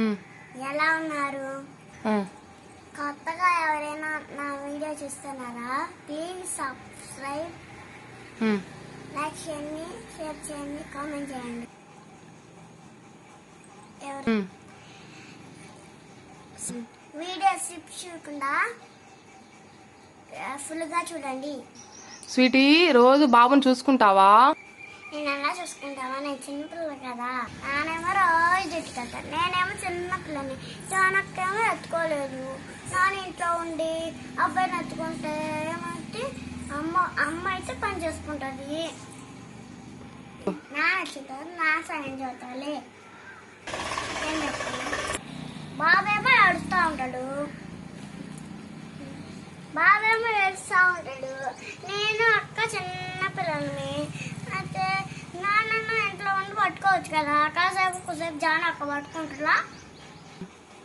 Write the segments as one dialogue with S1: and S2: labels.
S1: ఉమ్,
S2: ఎలా ఉన్నారు. కొత్తగా ఎవరైనా నా వీడియో చూస్తున్నారా? Please subscribe. లైక్ చేయండి షేర్ చేయండి కామెంట్ చేయండి. వీడియో స్లిప్ చూడకుండా ఫుల్గా చూడండి.
S1: స్వీటీ రోజు బాబుని చూసుకుంటావా?
S2: నేను ఎలా చూసుకుంటావా? నేను చిన్నపిల్ల కదా. నానేమో రోజు జుట్టు నేనేమో నేనేమో చిన్నపిల్లని చానక్కేమో ఎత్తుకోలేదు. నాన్న ఇంట్లో ఉండి అబ్బాయిని ఎత్తుకుంటే ఏమంటే అమ్మ అమ్మ అయితే పని చేసుకుంటుంది. నా వచ్చింటారు నా సాయం చదువుతాలి ఏం చెప్తున్నా బాబేమో ఏడుస్తూ ఉంటాడు. బాబేమో ఏడుస్తూ ఉంటాడు. పట్టుకోవచ్చు కదా కాసేపు జాన అక్క పట్టుకుంటున్నా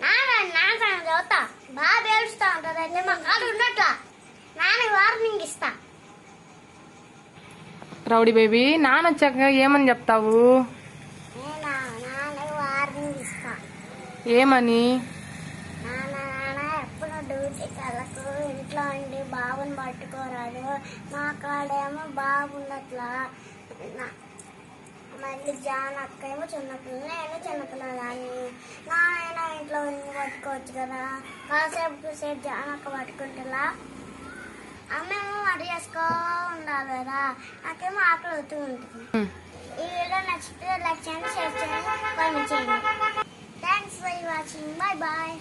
S2: నాన్న నాన్న చదువుతా బాబు ఏడుస్తూ ఉంటుంది మా కాదు ఉండట్లా నాన్న వార్నింగ్ ఇస్తా.
S1: రౌడీ బేబీ నాన్న వచ్చాక ఏమని చెప్తావు?
S2: నేనా నాన్న వార్నింగ్ ఇస్తా.
S1: ఏమని?
S2: ఇంట్లో ఉండి బాబుని పట్టుకోరాదు. మా కాడేమో నా- మళ్ళీ జాన్ అక్క ఏమో చిన్నపిల్ల నేను చిన్నపిల్లదాన్ని నాయన ఇంట్లో ఉండి పట్టుకోవచ్చు కదా కాసేపు సేపు జాన్ అక్క పట్టుకుంటులా అమ్మేమో వంట చేసుకో ఉండాలి కదా నాకేమో ఆకలి అవుతూ ఉంటుంది ఈ వీడియో నచ్చితే లైక్ చేయండి షేర్ చేయండి కామెంట్ చేయండి thanks for watching bye bye